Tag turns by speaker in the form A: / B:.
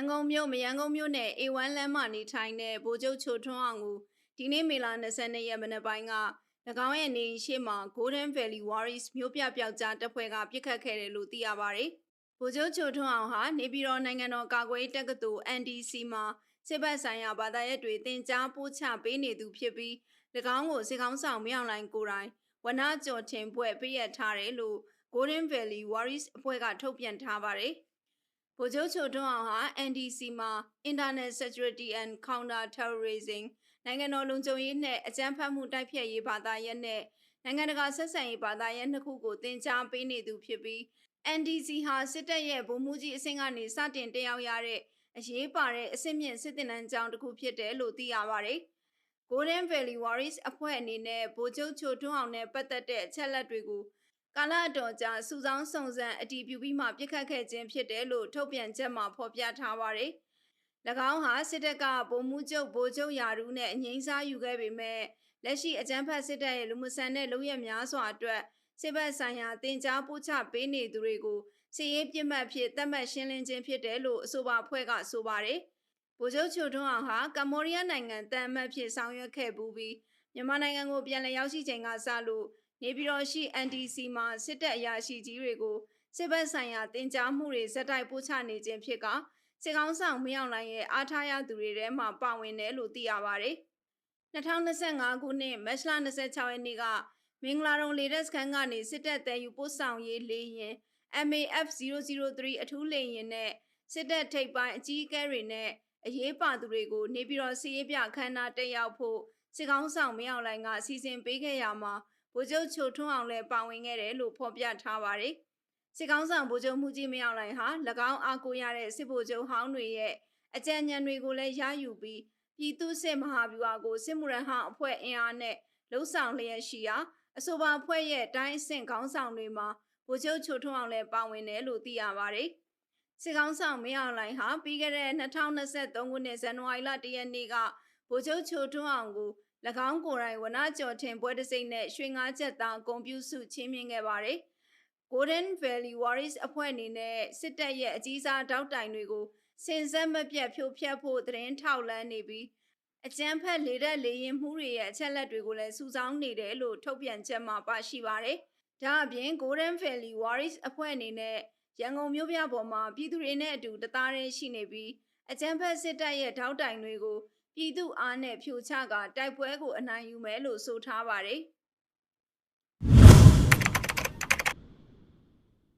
A: န်ကုန်မြို့မရန်ကုန်မြို့နယ် A1 လမ်းမှာနေထိုင်တဲ့ဗိုလ်ချုပ်ချိုထွန်းအောင်ကိုဒီနေ့မေလ22ရက်မနက်ပိုင်းက၎င်းရဲ့နေအိမ်ရှိမှာ Golden Valley Warriors မြို့ပြပျောက်ကြားတပ်ဖွဲ့ကပြစ်ခတ်ခဲ့တယ်လို့သိရပါတယ်။ဗိုလ်ချုပ်ချိုထွန်းအောင်ဟာနေပြည်တော်နိုင်ငံတော်ကာကွယ်ရေးတက္ကသိုလ် NDC မှာစစ်ဘက်ဆိုင်ရာဘာသာရပ်တွေသင်ကြားပို့ချပေးနေသူဖြစ်ပြီး၎င်းကိုစစ်ကောင်းဆောင်မြောင်လိုင်းကိုယ်တိုင်ဝနကျော်ထင်ပွဲပေးရထားတယ်လို့ Golden Valley Warriors အဖွဲ့ကထုတ်ပြန်ထားပါတယ်။ ဗိုလ်ချုပ်ချိုထွန်းအောင်ဟာ NDC မှာ Internet Security and Counter Terrorism နိုင်ငံတော်လုံခြုံရေးနဲ့အကြမ်းဖက်မှုတိုက်ဖျက်ရေးဘာသာရပ်နဲ့နိုင်ငံတကာဆက်ဆံရေးဘာသာရပ်နှစ်ခုကိုသင်ကြားပေးနေသူဖြစ်ပြီး NDC ဟာစစ်တပ်ရဲ့ဗိုလ်မှူးကြီးအဆင့်ကနေစတင်တက်ရောက်ရတဲ့အရေးပါတဲ့အဆင့်မြင့်စစ်တင်နန်းကျောင်းတစ်ခုဖြစ်တယ်လို့သိရပါတယ်။ Golden Valley Warriors အဖွဲ့အနေနဲ့ဗိုလ်ချုပ်ချိုထွန်းအောင်နဲ့ပတ်သက်တဲ့အချက်လက်တွေကို ကာလအတော်ကြာစုဆောင်းစုံစမ်းအတည်ပြုပြီးမှပြစ်ခတ်ခဲ့ခြင်းဖြစ်တယ်လို့ထုတ်ပြန်ချက်မှာဖော်ပြထားပါတယ်။၎င်းဟာစစ်တပ်ကဗိုလ်မှူးချုပ်ဗိုလ်ချုပ်ရာထူးနဲ့အငိမ့်စားယူခဲ့ပေမဲ့လက်ရှိအကြမ်းဖက်စစ်တပ်ရဲ့လူမဆန်တဲ့လုပ်ရများစွာအတွက်စစ်ဘက်ဆိုင်ရာတင် जा ပို့ချပေးနေသူတွေကိုစီရေးပြစ်မှတ်ဖြစ်သတ်မှတ်ရှင်းလင်းခြင်းဖြစ်တယ်လို့အဆိုပါအဖွဲ့ကဆိုပါတယ်။ဗိုလ်ချုပ်ချိုထွန်းအောင်ဟာကမ္ဘောဒီးယားနိုင်ငံတန်အမတ်ဖြစ်ဆောင်ရွက်ခဲ့ပူးပြီးမြန်မာနိုင်ငံကိုပြန်လည်ရောက်ရှိချိန်ကစလို့ နေပြည်တော်ရှိ NDC မှာစစ်တပ်အရာရှိကြီးတွေကိုစစ်ဘက်ဆိုင်ရာတင် जा မှုတွေဇက်တိုက်ပို့ချနေခြင်းဖြစ်ကစစ်ကောင်းဆောင်မင်းအောင်လှိုင်ရဲ့အားထားရသူတွေထဲမှာပါဝင်တယ်လို့သိရပါတယ်။2025ခုနှစ်မတ်လ26ရက်နေ့ကမင်္ဂလာတုံလေတပ်စခန်းကနေစစ်တပ်တဲယူပို့ဆောင်ရေးလေရင် MAF 003အထူးလေရင်နဲ့စစ်တပ်ထိပ်ပိုင်းအကြီးအကဲတွေနဲ့အရေးပါသူတွေကိုနေပြည်တော်စီရေးပြခမ်းနားတက်ရောက်ဖို့စစ်ကောင်းဆောင်မင်းအောင်လှိုင်ကစီစဉ်ပေးခဲ့ရမှာ ဗိုလ်ချုပ်ချိုထွန်းအောင်လည်းပါဝင်ခဲ့တယ်လို့ဖော်ပြထားပါတယ်။စစ်ကောင်းဆောင်ဗိုလ်ချုပ်မှုကြီးမင်းအောင်လှိုင်ဟာ၎င်းအားကိုရတဲ့စစ်ဗိုလ်ချုပ်ဟောင်းတွေရဲ့အကြံဉာဏ်တွေကိုလည်းရယူပြီးပြည်သူစစ်မဟာဗျူဟာကိုစစ်မှုရဟန်းအဖွဲ့အင်အားနဲ့လှုပ်ဆောင်လျက်ရှိရာအဆိုပါအဖွဲ့ရဲ့တိုင်းအဆင့်ခေါင်းဆောင်တွေမှာဗိုလ်ချုပ်ချိုထွန်းအောင်လည်းပါဝင်တယ်လို့သိရပါတယ်။စစ်ကောင်းဆောင်မင်းအောင်လှိုင်ဟာပြီးခဲ့တဲ့2023ခုနှစ်ဇန်နဝါရီလ1ရက်နေ့ကဗိုလ်ချုပ်ချိုထွန်းအောင်ကို၎ င်းကိုယ်တိုင်ဝနကျော်ထင်ပွဲတစ်စိမ့်နဲ့ရွှေငါးချက်သားဂုံပြူစုချင်းမြင့်ခဲ့ပါတယ်။ Golden Valley Warriors အဖွဲ့အနေနဲ့စစ်တပ်ရဲ့အကြီးစားတောက်တိုင်တွေကိုစင်စက်မပြတ်ဖြိုဖျက်ဖို့သတင်းထောက်လန်းနေပြီးအကြမ်းဖက်လေတပ်လေရင်မှုတွေရဲ့အချက်လက်တွေကိုလည်းစုဆောင်းနေတယ်လို့ထုတ်ပြန်ချက်မှာပါရှိပါတယ်။ဒါအပြင် Golden Valley Warriors အဖွဲ့အနေနဲ့ရန်ကုန်မြို့ပြပေါ်မှာပြည်သူတွေနဲ့အတူတသားတည်းရှိနေပြီးအကြမ်းဖက်စစ်တပ်ရဲ့ထောက်တိုင်တွေကို ပြည်သူအားနဲ့ဖြိုချကတိုက်ပွဲကိုအနိုင်ယူမယ်လို့ဆိုထားပါတယ်။